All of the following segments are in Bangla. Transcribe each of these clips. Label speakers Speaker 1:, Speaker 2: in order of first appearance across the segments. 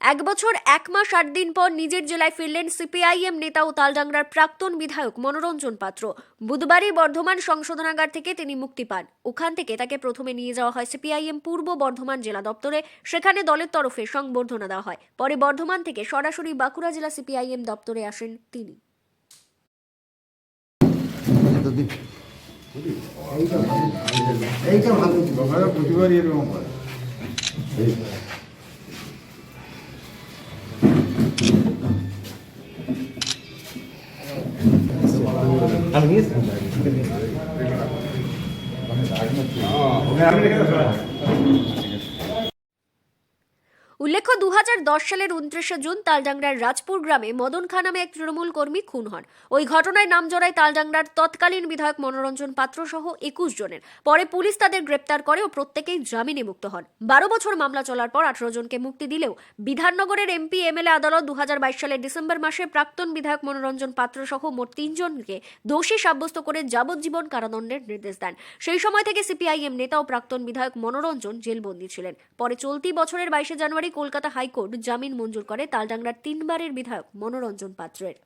Speaker 1: এক বছর এক মাস আট দিন পর নিজের জেলায় ফিরলেন সিপিআইএম নেতা ও তালডাংরার প্রাক্তন বিধায়ক মনোরঞ্জন পাত্র বুধবারই বর্ধমান সংশোধনাগার থেকে তিনি মুক্তি পান ওখান থেকে তাকে প্রথমে নিয়ে যাওয়া হয় সিপিআইএম পূর্ব বর্ধমান জেলা দপ্তরে সেখানে দলের তরফে সংবর্ধনা দেওয়া হয় পরে বর্ধমান থেকে সরাসরি বাঁকুড়া জেলা সিপিআইএম দপ্তরে আসেন তিনি
Speaker 2: এইটা ভালো বাবারা প্রতিবারই এরকম করে ఇయర్స్ ఒక
Speaker 1: উল্লেখ্য দু হাজার দশ সালের উনত্রিশে জুন তালডাংরার রাজপুর গ্রামে মদন খা নামে এক তৃণমূল কর্মী খুন হন। ওই ঘটনায় নাম জড়ায় তালডাংরার তৎকালীন বিধায়ক মনোরঞ্জন পাত্র সহ একুশ জনের। পরে পুলিশ তাদের গ্রেপ্তার করে ও প্রত্যেকেই জামিনে মুক্ত হন। বারো বছর মামলা চলার পর আঠারো জনকে মুক্তি দিলেও বিধাননগরের এমপি এমএলএ আদালত দু হাজার বাইশ সালের ডিসেম্বর মাসে প্রাক্তন বিধায়ক মনোরঞ্জন পাত্র সহ মোট তিনজনকে দোষী সাব্যস্ত করে যাবজ্জীবন কারাদণ্ডের নির্দেশ দেন। সেই সময় থেকে সিপিআইএম নেতা ও প্রাক্তন বিধায়ক মনোরঞ্জন জেলবন্দী ছিলেন। পরে চলতি বছরের বাইশে জানুয়ারি কলকাতা হাইকোর্ট জামিন মঞ্জুর করে তালডাংরার তিনবারের বিধায়ক মনোরঞ্জন পাত্রের।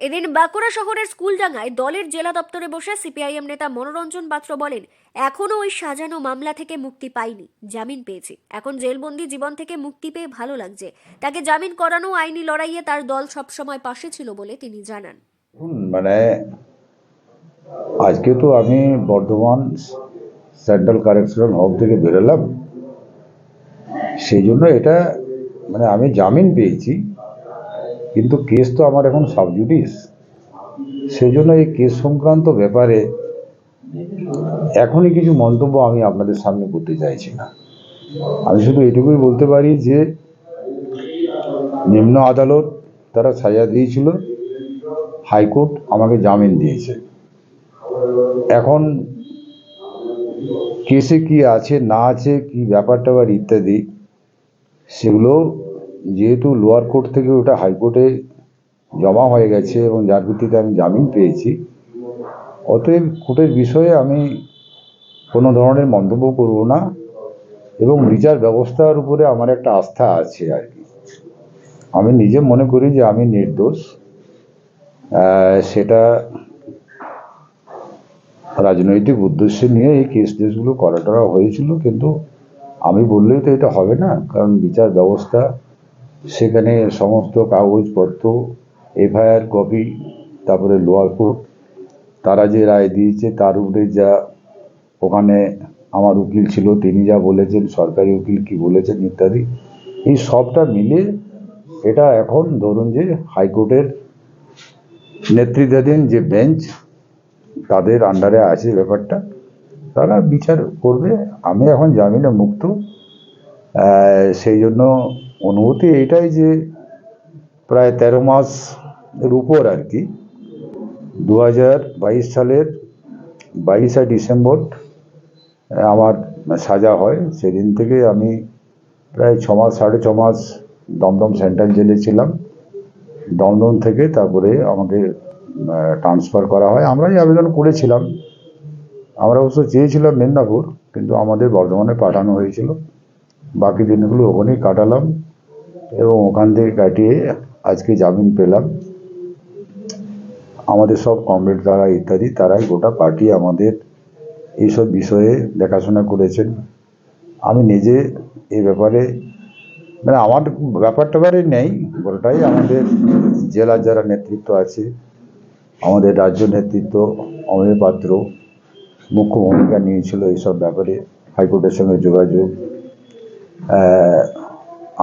Speaker 1: এদিন বাঁকুড়া শহরের স্কুলডাঙ্গায় দলের জেলা দপ্তরে বসে সিপিআইএম নেতা মনোরঞ্জন পাত্র বলেন এখনও ওই সাজানো মামলা থেকে মুক্তি পাইনি, জামিন পেয়েছি। এখন জেলবন্দি জীবন থেকে মুক্তি পেয়ে ভালো লাগছে। তাকে জামিন করানো আইনি লড়াইয়ে তার দল সবসময় পাশে ছিল বলে তিনি জানান।
Speaker 3: মানে আজকে তো আমি বর্ধমান সেন্ট্রাল কারেকশনাল হোম থেকে বেরোলাম। সেই জন্য এটা মানে আমি জামিন পেয়েছি, কিন্তু কেস তো আমার এখন সাবজুডিস সেই জন্য এই কেস সংক্রান্ত ব্যাপারে এখনই কিছু মন্তব্য আমি আপনাদের সামনে করতে চাইছি না। আমি শুধু এটুকুই বলতে পারি যে, নিম্ন আদালত তারা সাজা দিয়েছিল, হাইকোর্ট আমাকে জামিন দিয়েছে। এখন কেসে কি আছে, না আছে, কি ব্যাপার ট্যাপার ইত্যাদি সেগুলো যেহেতু লোয়ার কোর্ট থেকে ওটা হাইকোর্টে জমা হয়ে গেছে এবং যার ভিত্তিতে আমি জামিন পেয়েছি, অতএব কোর্টের বিষয়ে আমি কোনো ধরনের মন্তব্য করব না এবং বিচার ব্যবস্থার উপরে আমার একটা আস্থা আছে আর কি। আমি নিজে মনে করি যে আমি নির্দোষ সেটা রাজনৈতিক উদ্দেশ্য নিয়ে এই কেস টেসগুলো করা টরা হয়েছিল, কিন্তু আমি বললেই তো এটা হবে না, কারণ বিচার ব্যবস্থা, সেখানে সমস্ত কাগজপত্র, এফআইআর কপি, তারপরে লোয়ার কোর্ট, তারা যে রায় দিয়েছে তার উপরে যা ওখানে আমার উকিল ছিল, তিনি যা বলেছেন, সরকারি উকিল কি বলেছেন ইত্যাদি, এই সবটা মিলে এটা এখন ধরুন যে হাইকোর্টের নেতৃত্বাধীন যে বেঞ্চ, তাদের আন্ডারে আছে ব্যাপারটা। তারা বিচার করবে। আমি এখন জামিনে মুক্ত। সেই জন্য অনুভূতি এটাই যে প্রায় তেরো মাস এর উপর আর কি। দু হাজার বাইশ সালের বাইশে ডিসেম্বর আমার সাজা হয়। সেদিন থেকে আমি প্রায় ছ মাস, সাড়ে ছ মাস দমদম সেন্ট্রাল জেলে ছিলাম। দমদম থেকে তারপরে আমাকে ট্রান্সফার করা হয়। আমরাই আবেদন করেছিলাম। আমরা অবশ্য চেয়েছিলাম মেদিনীপুর, কিন্তু আমাদের বর্ধমানে পাঠানো হয়েছিল। বাকি দিনগুলো ওখানেই কাটালাম এবং ওখান থেকে কাটিয়ে আজকে জামিন পেলাম। আমাদের সব কমরেড দ্বারা ইত্যাদি, তারাই গোটা পার্টি আমাদের এইসব বিষয়ে দেখাশোনা করেছেন। আমি নিজে এ ব্যাপারে মানে আমার ব্যাপার ট্যাপারে নেই, গোটাই আমাদের জেলার যারা নেতৃত্ব আছে, আমাদের রাজ্য নেতৃত্ব অমিয় পাত্র মুখ্য ভূমিকা নিয়েছিল এইসব ব্যাপারে হাইকোর্টের সঙ্গে যোগাযোগ।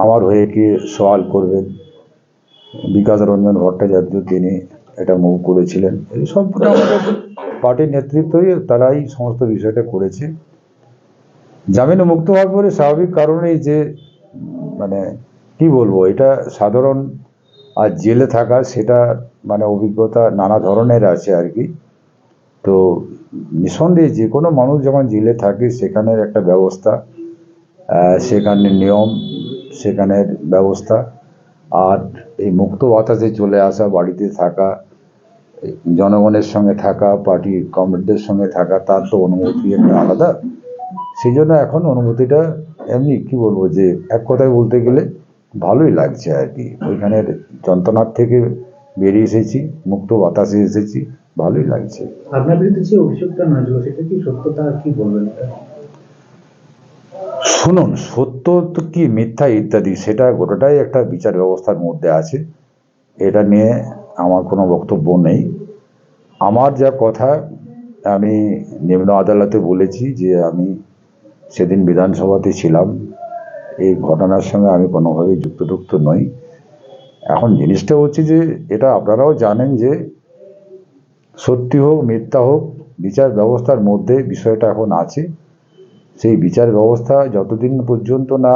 Speaker 3: আমার হয়ে কি সওয়াল করবেন? বিকাশ রঞ্জন ভট্টাচার্য তিনি এটা মুভ করেছিলেন। এই আমাদের পার্টির নেতৃত্বই তারাই সমস্ত বিষয়টা করেছে। জামিনে মুক্ত হওয়ার পরে স্বাভাবিক কারণেই যে মানে কি বলব, এটা সাধারণ আর জেলে থাকা, সেটা মানে অভিজ্ঞতা নানা ধরনের আছে আর কি। তো নিঃসন্দেহে যে কোনো মানুষ যখন জেলে থাকে, সেখানের একটা ব্যবস্থা সেখানের নিয়ম, সেখানের ব্যবস্থা। আর এই মুক্ত বাতাসে চলে আসা, বাড়িতে থাকা, জনগণের সঙ্গে থাকা পার্টি কমরেডদের সঙ্গে থাকা, তার তো অনুভূতি একটা আলাদা। সেই জন্য এখন অনুভূতিটা এমনি, কি বলব যে, এক কথায় বলতে গেলে ভালোই লাগছে আর কি। ওইখানের যন্ত্রণার থেকে বেরিয়ে এসেছি, মুক্ত বাতাসে এসেছি। ভালোই লাগছে।
Speaker 4: আপনার বিরুদ্ধে যে অভিযোগটা নজর সেটা কি সত্যতা কি বলবেন?
Speaker 3: শুনুন সত্য তো কি মিথ্যা ইত্যাদি সেটা গোটাটাই একটা বিচার ব্যবস্থার মধ্যে আছে। এটা নিয়ে আমার কোনো বক্তব্য নেই। আমার যা কথা আমি নিম্ন আদালতে বলেছি যে আমি সেদিন বিধানসভাতে ছিলাম। এই ঘটনার সঙ্গে আমি কোনোভাবেই যুক্ত যুক্তযুক্ত নই। এখন জিনিসটা হচ্ছে যে এটা আপনারাও জানেন যে সত্যি হোক, মিথ্যা হোক, বিচার ব্যবস্থার মধ্যে বিষয়টা এখন আছে। সেই বিচার ব্যবস্থা যতদিন পর্যন্ত না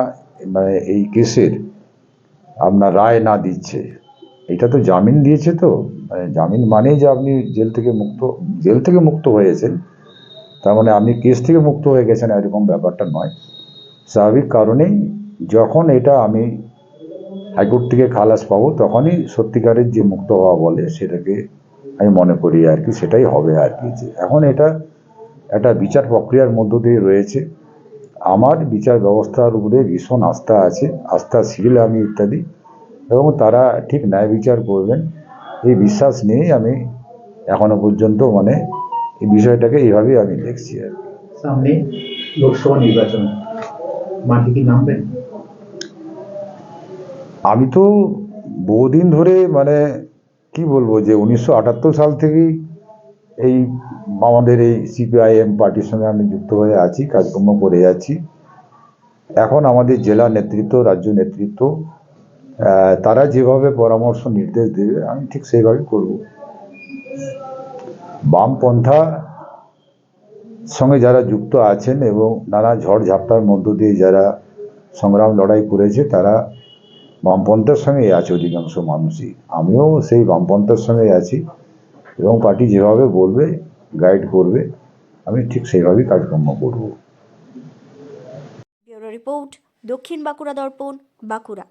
Speaker 3: মানে এই কেসের আপনার রায় না দিচ্ছে, এটা তো জামিন দিয়েছে তো। মানে জামিন মানেই যে আপনি জেল থেকে মুক্ত, জেল থেকে মুক্ত হয়েছেন। তার মানে আপনি কেস থেকে মুক্ত হয়ে গেছেন, এরকম ব্যাপারটা নয়। স্বাভাবিক কারণেই যখন এটা আমি হাইকোর্ট থেকে খালাস পাবো, তখনই সত্যিকারের যে মুক্ত হওয়া বলে সেটাকে আমি মনে করি আর কি সেটাই হবে আর কি যে এখন এটা একটা বিচার প্রক্রিয়ার মধ্য দিয়ে রয়েছে। আমার বিচার ব্যবস্থার উপরে ভীষণ আস্থা আছে আস্থা ছিল আমি ইত্যাদি এবং তারা ঠিক ন্যায় বিচার করবেন। এই বিশ্বাস নিয়েই আমি এখনও পর্যন্ত মানে এই বিষয়টাকে এইভাবেই আমি দেখছি আর
Speaker 4: সামনে লোকসভা নির্বাচন মাঠে কি নামবেন?
Speaker 3: আমি তো বহুদিন ধরে মানে কি বলব যে উনিশশো আটাত্তর সাল থেকেই এই আমাদের এই সিপিআইএম পার্টির সঙ্গে আমি যুক্ত হয়ে আছি, কাজকর্ম করে যাচ্ছি এখন আমাদের জেলা নেতৃত্ব, রাজ্য নেতৃত্ব তারা যেভাবে পরামর্শ, নির্দেশ দেবে, আমি ঠিক সেইভাবেই করব। বামপন্থা সঙ্গে যারা যুক্ত আছেন এবং নানা ঝড় ঝাপটার মধ্য দিয়ে যারা সংগ্রাম, লড়াই করেছে, তারা বামপন্থার সঙ্গেই আছে অধিকাংশ মানুষই। আমিও সেই বামপন্থার সঙ্গেই আছি এবং পার্টি যেভাবে বলবে গাইড করবে, আমি ঠিক সেইভাবেই কাজকর্ম করব।
Speaker 1: রিপোর্ট, দক্ষিণ বাঁকুড়া দর্পণ, বাঁকুড়া।